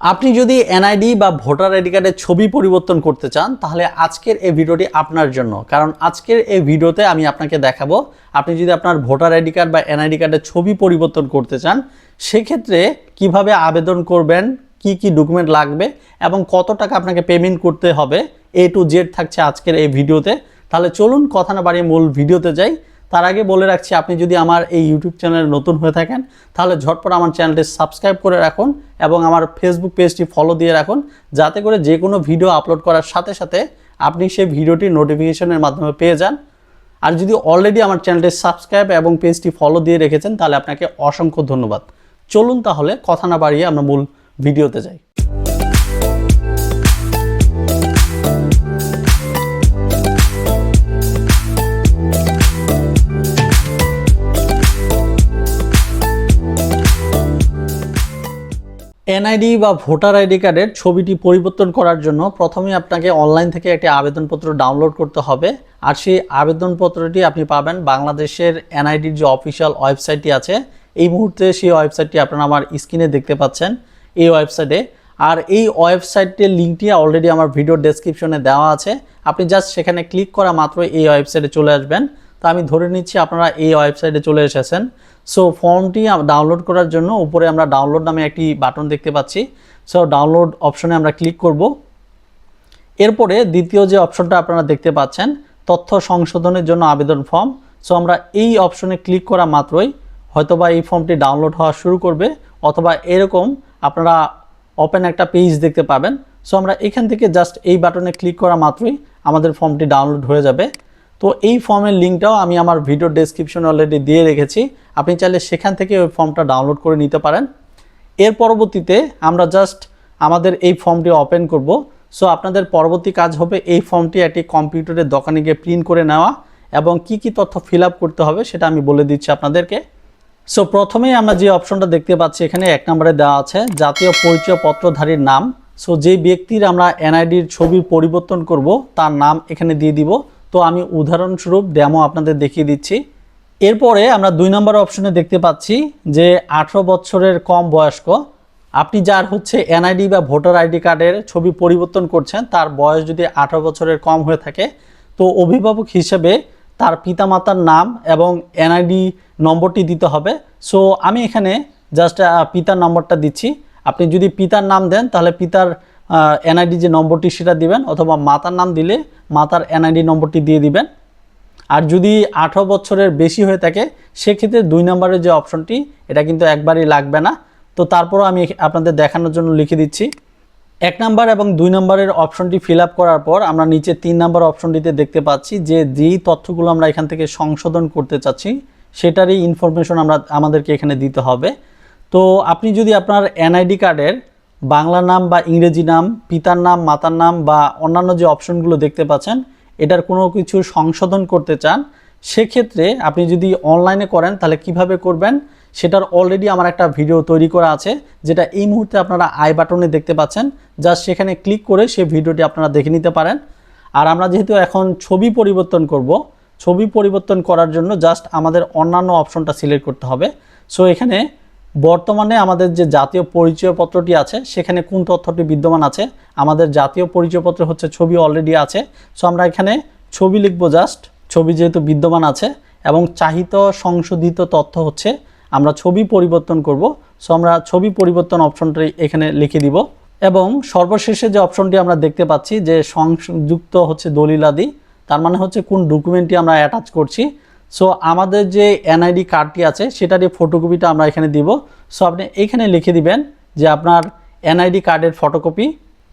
আপনি যদি এনআইডি বা ভোটার আইডি কার্ডের ছবি পরিবর্তন করতে চান, তাহলে আজকের এই ভিডিওটি আপনার জন্য। কারণ আজকের এই ভিডিওতে আমি আপনাকে দেখাবো, আপনি যদি আপনার ভোটার আইডি কার্ড বা এনআইডি কার্ডের ছবি পরিবর্তন করতে চান, সেক্ষেত্রে কীভাবে আবেদন করবেন, কি কি ডকুমেন্ট লাগবে এবং কত টাকা আপনাকে পেমেন্ট করতে হবে, এ টু জেড থাকছে আজকের এই ভিডিওতে। তাহলে চলুন কথা না বাড়িয়ে মূল ভিডিওতে যাই। তার আগে বলে রাখছি, আপনি যদি আমার এই ইউটিউব চ্যানেলে নতুন হয়ে থাকেন, তাহলে ঝটপট আমার চ্যানেলটি সাবস্ক্রাইব করে রাখুন এবং আমার ফেসবুক পেজটি ফলো দিয়ে রাখুন, যাতে করে যে কোনো ভিডিও আপলোড করার সাথে সাথে আপনি সেই ভিডিওটি নোটিফিকেশনের মাধ্যমে পেয়ে যান। আর যদি অলরেডি আমার চ্যানেলটি সাবস্ক্রাইব এবং পেজটি ফলো দিয়ে রেখেছেন, তাহলে আপনাকে অসংখ্য ধন্যবাদ। চলুন তাহলে কথা না বাড়িয়ে আমরা মূল ভিডিওতে যাই। এনআইডি বা ভোটার আইডি কার্ডের ছবিটি পরিবর্তন করার জন্য প্রথমে আপনাকে অনলাইন থেকে একটি আবেদনপত্র ডাউনলোড করতে হবে। আর সেই আবেদনপত্রটি আপনি পাবেন বাংলাদেশের এনআইডির যে অফিসিয়াল ওয়েবসাইটটি আছে, এই মুহূর্তে সেই ওয়েবসাইটটি আপনারা আমার স্ক্রিনে দেখতে পাচ্ছেন, এই ওয়েবসাইটে। আর এই ওয়েবসাইটের লিঙ্কটি অলরেডি আমার ভিডিও ডেসক্রিপশনে দেওয়া আছে। আপনি জাস্ট সেখানে ক্লিক করা মাত্র এই ওয়েবসাইটে চলে আসবেন। তো আমি ধরে নিচ্ছি আপনারা এই ওয়েবসাইটে চলে এসেছেন। সো ফর্মটি ডাউনলোড করার জন্য উপরে আমরা ডাউনলোড নামে একটি বাটন দেখতে পাচ্ছি। সো ডাউনলোড অপশনে আমরা ক্লিক করব। এরপরে দ্বিতীয় যে অপশনটা আপনারা দেখতে পাচ্ছেন, তথ্য সংশোধনের জন্য আবেদন ফর্ম সো আমরা এই অপশনে ক্লিক করা মাত্রই হয়তোবা এই ফর্মটি ডাউনলোড হওয়া শুরু করবে, অথবা এরকম আপনারা ওপেন একটা পেজ দেখতে পাবেন। সো আমরা এখান থেকে জাস্ট এই বাটনে ক্লিক করা মাত্রই আমাদের ফর্মটি ডাউনলোড হয়ে যাবে। তো এই ফর্মের লিঙ্কটাও আমি আমার ভিডিও ডেসক্রিপশনে অলরেডি দিয়ে রেখেছি। আপনি চাইলে সেখান থেকে ওই ফর্মটা ডাউনলোড করে নিতে পারেন। এর পরবর্তীতে আমরা জাস্ট আমাদের এই ফর্মটি ওপেন করব। সো আপনাদের পরবর্তী কাজ হবে এই ফর্মটি একটি কম্পিউটারের দোকানে গিয়ে প্রিন্ট করে নেওয়া এবং কি কি তথ্য ফিল করতে হবে সেটা আমি বলে দিচ্ছি আপনাদেরকে। সো প্রথমেই আমরা যে অপশনটা দেখতে পাচ্ছি এখানে এক নম্বরে দেওয়া আছে, জাতীয় পরিচয়পত্রধারীর নাম। সো যে ব্যক্তির আমরা এনআইডির ছবির পরিবর্তন করব, তার নাম এখানে দিয়ে দিব। তো আমি উদাহরণস্বরূপ ডেমো আপনাদের দেখিয়ে দিচ্ছি। এরপরে আমরা দুই নম্বর অপশনে দেখতে পাচ্ছি যে আঠেরো বছরের কম বয়স্ক, আপনি যার হচ্ছে এনআইডি বা ভোটার আইডি কার্ডের ছবি পরিবর্তন করছেন, তার বয়স যদি আঠারো বছরের কম হয়ে থাকে, তো অভিভাবক হিসেবে তার পিতামাতার নাম এবং এনআইডি নম্বরটি দিতে হবে। সো আমি এখানে জাস্ট পিতার নম্বরটা দিচ্ছি। আপনি যদি পিতার নাম দেন, তাহলে পিতার এনআইডি যে নম্বরটি সেটা দিবেন অথবা মাতার নাম দিলে মাতার এনআইডি নম্বরটি দিয়ে দিবেন। আর যদি আঠারো বছরের বেশি হয়ে থাকে, সেক্ষেত্রে দুই নম্বরের যে অপশনটি, এটা কিন্তু একবারই লাগবে না। তো তারপরও আমি আপনাদের দেখানোর জন্য লিখে দিচ্ছি। এক নাম্বার এবং দুই নম্বরের অপশনটি ফিল করার পর আমরা নিচে তিন নাম্বার অপশনটিতে দেখতে পাচ্ছি যে যেই তথ্যগুলো আমরা এখান থেকে সংশোধন করতে চাচ্ছি, সেটারই ইনফরমেশন আমরা আমাদেরকে এখানে দিতে হবে। তো আপনি যদি আপনার এনআইডি কার্ডের বাংলা নাম বা ইংরেজি নাম, পিতার নাম, মাতার নাম বা অন্যান্য যে অপশনগুলো দেখতে পাচ্ছেন, এটার কোনো কিছু সংশোধন করতে চান, সেক্ষেত্রে আপনি যদি অনলাইনে করেন, তাহলে কীভাবে করবেন, সেটার অলরেডি আমার একটা ভিডিও তৈরি করা আছে, যেটা এই মুহূর্তে আপনারা আই বাটনে দেখতে পাচ্ছেন জাস্ট সেখানে ক্লিক করে সেই ভিডিওটি আপনারা দেখে নিতে পারেন। আর আমরা যেহেতু এখন ছবি পরিবর্তন করব, ছবি পরিবর্তন করার জন্য জাস্ট আমাদের অন্যান্য অপশনটা সিলেক্ট করতে হবে। সো এখানে বর্তমানে আমাদের যে জাতীয় পরিচয়পত্রটি আছে, সেখানে কোন তথ্যটি বিদ্যমান আছে? আমাদের জাতীয় পরিচয়পত্র হচ্ছে ছবি অলরেডি আছে। সো আমরা এখানে ছবি লিখব জাস্ট ছবি যেহেতু বিদ্যমান আছে এবং চাহিত সংশোধিত তথ্য হচ্ছে আমরা ছবি পরিবর্তন করব। সো আমরা ছবি পরিবর্তন অপশনটি এখানে লিখে দিব এবং সর্বশেষে যে অপশনটি আমরা দেখতে পাচ্ছি যে সংযুক্ত হচ্ছে দলিলাদি তার মানে হচ্ছে কোন ডকুমেন্টটি আমরা অ্যাটাচ করছি সো আমাদের যে এনআইডি কার্ডটি আছে সেটারই ফটোকপিটা আমরা এখানে দিব। সো আপনি এখানে লিখে দিবেন যে আপনার এনআইডি কার্ডের ফটোকপি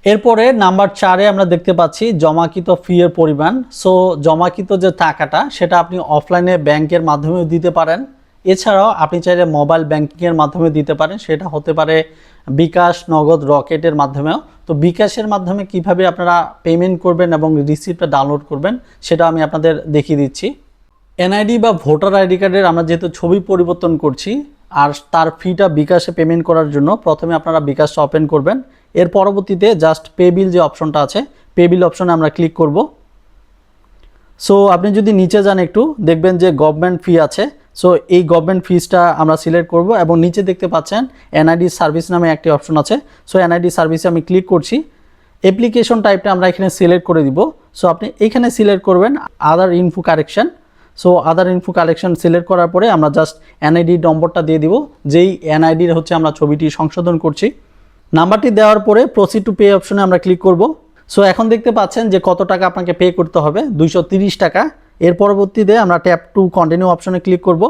এরপরে নাম্বার চারে আমরা দেখতে পাচ্ছি জমাকৃত ফি এর পরিমাণ। সো জমাকৃত যে টাকাটা, সেটা আপনি অফলাইনে ব্যাংকের মাধ্যমেও দিতে পারেন। এছাড়াও আপনি চাইলে মোবাইল ব্যাংকিংয়ের মাধ্যমে দিতে পারেন। সেটা হতে পারে বিকাশ, নগদ রকেটের মাধ্যমেও। তো বিকাশের মাধ্যমে কীভাবে আপনারা পেমেন্ট করবেন এবং রিসিপ্টটা ডাউনলোড করবেন, সেটা আমি আপনাদের দেখিয়ে দিচ্ছি। এনআইডি বা ভোটার আইডি কার্ডের আমরা যেহেতু ছবি পরিবর্তন করছি, আর তার ফিটা বিকাশে পেমেন্ট করার জন্য প্রথমে আপনারা বিকাশটা ওপেন করবেন। এর পরবর্তীতে জাস্ট পে বিল যে অপশনটা আছে পে বিল অপশনে আমরা ক্লিক করব। সো আপনি যদি নিচে যান একটু, দেখবেন যে গভর্নমেন্ট ফি আছে। সো এই গভর্নমেন্ট ফিজটা আমরা সিলেক্ট করব এবং নিচে দেখতে পাচ্ছেন এনআইডি সার্ভিস নামে একটি অপশন আছে। সো এনআইডি সার্ভিসে আমি ক্লিক করছি। অ্যাপ্লিকেশন টাইপটা আমরা এখানে সিলেক্ট করে দিব। সো আপনি এখানে সিলেক্ট করবেন other info correction so other info collection select করার পরে আমরা জাস্ট এনআইডি নম্বরটা দিয়ে দিব, যেই এনআইডির হচ্ছে আমরা ছবিটি সংশোধন করছি। নাম্বারটি দেওয়ার পরে প্রসিড টু পে অপশনে আমরা ক্লিক করব। সো এখন দেখতে পাচ্ছেন যে কত টাকা আপনাকে পে করতে হবে, দুইশো টাকা। এর পরবর্তীতে আমরা ট্যাপ টু কন্টিনিউ অপশনে ক্লিক করব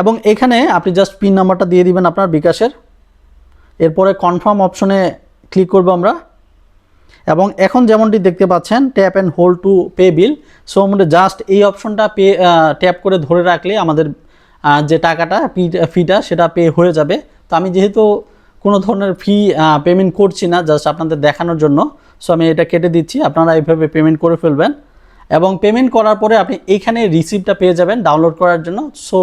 এবং এখানে আপনি জাস্ট পিন নাম্বারটা দিয়ে দিবেন আপনার বিকাশের। এরপরে কনফার্ম অপশনে ক্লিক করব আমরা। এবং এখন যেমনটি দেখতে পাচ্ছেন tap and hold to pay bill so আমরা জাস্ট এই অপশনটা পে ট্যাপ করে ধরে রাখলে আমাদের যে টাকাটা ফিটা সেটা পে হয়ে যাবে। তো আমি যেহেতু কোনো ধরনের ফি পেমেন্ট করছি না জাস্ট আপনাদের দেখানোর জন্য সো আমি এটা কেটে দিচ্ছি, আপনারা এইভাবে পেমেন্ট করে ফেলবেন। এবং পেমেন্ট করার পরে আপনি এইখানে রিসিপ্টটা পেয়ে যাবেন ডাউনলোড করার জন্য। সো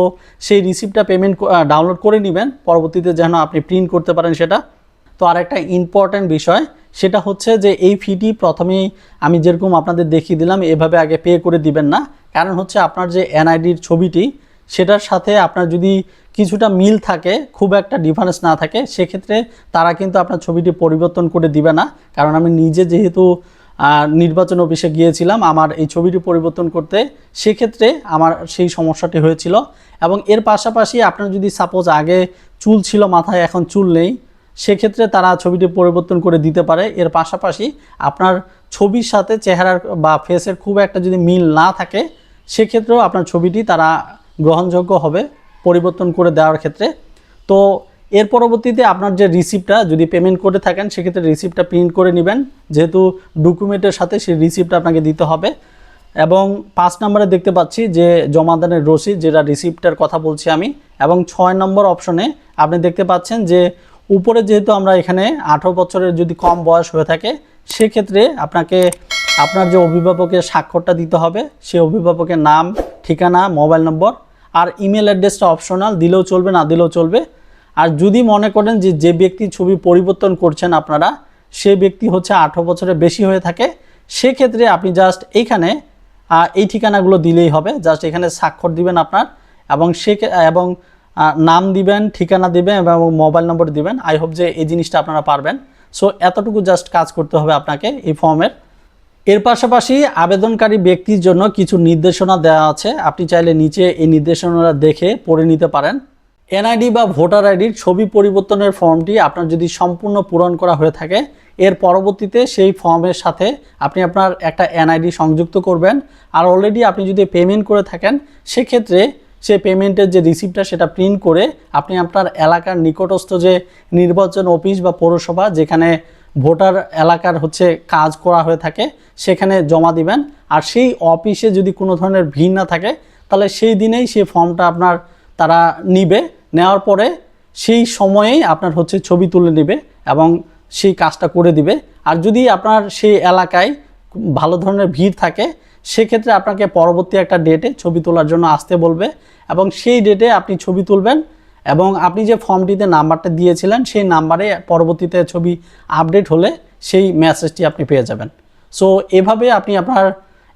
সেই রিসিপ্টটা পেমেন্ট ডাউনলোড করে নেবেন, পরবর্তীতে যেন আপনি প্রিন্ট করতে পারেন সেটা। তো আর একটা ইম্পর্ট্যান্ট বিষয় সেটা হচ্ছে যে এই ফিটি প্রথমেই আমি যেরকম আপনাদের দেখিয়ে দিলাম, এভাবে আগে পে করে দিবেন না। কারণ হচ্ছে আপনার যে এনআইডির ছবিটি, সেটার সাথে আপনার যদি কিছুটা মিল থাকে, খুব একটা ডিফারেন্স না থাকে, সেক্ষেত্রে তারা কিন্তু আপনার ছবিটি পরিবর্তন করে দিবে না। কারণ আমি নিজে যেহেতু নির্বাচন অফিসে গিয়েছিলাম, আমার এই ছবিটি পরিবর্তন করতে, সেক্ষেত্রে আমার সেই সমস্যাটি হয়েছিল। এবং এর পাশাপাশি আপনার যদি সাপোজ আগে চুল ছিল, মাথায় এখন চুল নেই সেক্ষেত্রে তারা ছবিটি পরিবর্তন করে দিতে পারে। এর পাশাপাশি আপনার ছবির সাথে চেহারার বা ফেসের খুব একটা যদি মিল না থাকে, সেক্ষেত্রেও আপনার ছবিটি তারা গ্রহণযোগ্য হবে পরিবর্তন করে দেওয়ার ক্ষেত্রে। তো এর পরবর্তীতে আপনার যে রিসিপ্টটা যদি পেমেন্ট করে থাকেন, সেক্ষেত্রে রিসিপ্টটা প্রিন্ট করে নেবেন। যেহেতু ডকুমেন্টের সাথে সেই রিসিপ্টটা আপনাকে দিতে হবে। এবং পাঁচ নম্বরে দেখতে পাচ্ছি যে জমাদানের রসিদ, যেটা রিসিপ্টের কথা বলছি আমি। এবং ছয় নম্বর অপশনে আপনি দেখতে পাচ্ছেন যে উপরে যেহেতু আমরা এখানে আঠারো বছরের যদি কম বয়স হয়ে থাকে, সেক্ষেত্রে আপনাকে আপনার যে অভিভাবকের স্বাক্ষরটা দিতে হবে, সে অভিভাবকের নাম, ঠিকানা, মোবাইল নম্বর আর ইমেল অ্যাড্রেসটা অপশনাল, দিলেও চলবে, না দিলেও চলবে। আর যদি মনে করেন যে যে ব্যক্তি ছবি পরিবর্তন করছেন আপনারা, সে ব্যক্তি হচ্ছে আঠারো বছরের বেশি হয়ে থাকে, সেক্ষেত্রে আপনি জাস্ট এইখানে এই ঠিকানাগুলো দিলেই হবে জাস্ট এখানে স্বাক্ষর দিবেন আপনার এবং সে এবং নাম দিবেন, ঠিকানা দিবেন এবং মোবাইল নম্বর দিবেন। আই হোপ যে এই জিনিসটা আপনারা পারবেন। সো এতটুকু জাস্ট কাজ করতে হবে আপনাকে এই ফর্মের এর পাশাপাশি আবেদনকারী ব্যক্তির জন্য কিছু নির্দেশনা দেওয়া আছে। আপনি চাইলে নিচে এই নির্দেশনাটা দেখে পড়ে নিতে পারেন। এনআইডি বা ভোটার আইডির ছবি পরিবর্তনের ফর্মটি আপনার যদি সম্পূর্ণ পূরণ করা হয়ে থাকে, এর পরবর্তীতে সেই ফর্মের সাথে আপনি আপনার একটা এনআইডি সংযুক্ত করবেন। আর অলরেডি আপনি যদি পেমেন্ট করে থাকেন, সেক্ষেত্রে সেই পেমেন্টের যে রিসিপ্টটা সেটা প্রিন্ট করে আপনি আপনার এলাকার নিকটস্থ যে নির্বাচন অফিস বা পৌরসভা যেখানে ভোটার এলাকার হচ্ছে কাজ করা হয়ে থাকে, সেখানে জমা দিবেন। আর সেই অফিসে যদি কোনো ধরনের ভিড় না থাকে, তাহলে সেই দিনেই সেই ফর্মটা আপনার তারা নিবে। নেওয়ার পরে সেই সময়েই আপনার হচ্ছে ছবি তুলে নেবে এবং সেই কাজটা করে দিবে। আর যদি আপনার সেই এলাকায় ভালো ধরনের ভিড় থাকে সেক্ষেত্রে আপনাকে পরবর্তী একটা ডেটে ছবি তোলার জন্য আসতে বলবে এবং সেই ডেটে আপনি ছবি তুলবেন এবং আপনি যে ফর্মটিতে নাম্বারটা দিয়েছিলেন সেই নাম্বারে পরবর্তীতে ছবি আপডেট হলে সেই মেসেজটি আপনি পেয়ে যাবেন। সো এভাবে আপনি আপনার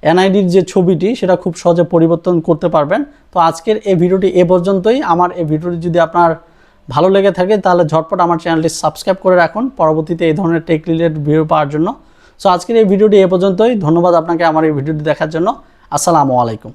এনআইডির যে ছবিটি, সেটা খুব সহজে পরিবর্তন করতে পারবেন। তো আজকের এই ভিডিওটি এ পর্যন্তই। আমার এই ভিডিওটি যদি আপনার ভালো লেগে থাকে, তাহলে ঝটপট আমার চ্যানেলটি সাবস্ক্রাইব করে রাখুন। পরবর্তীতে এই ধরনের টেক রিলেটেড ভিডিও পাওয়ার জন্য। সো আজকের এই ভিডিওটি এ পর্যন্তই। ধন্যবাদ আপনাকে আমার এই ভিডিওটি দেখার জন্য। আসসালামু আলাইকুম।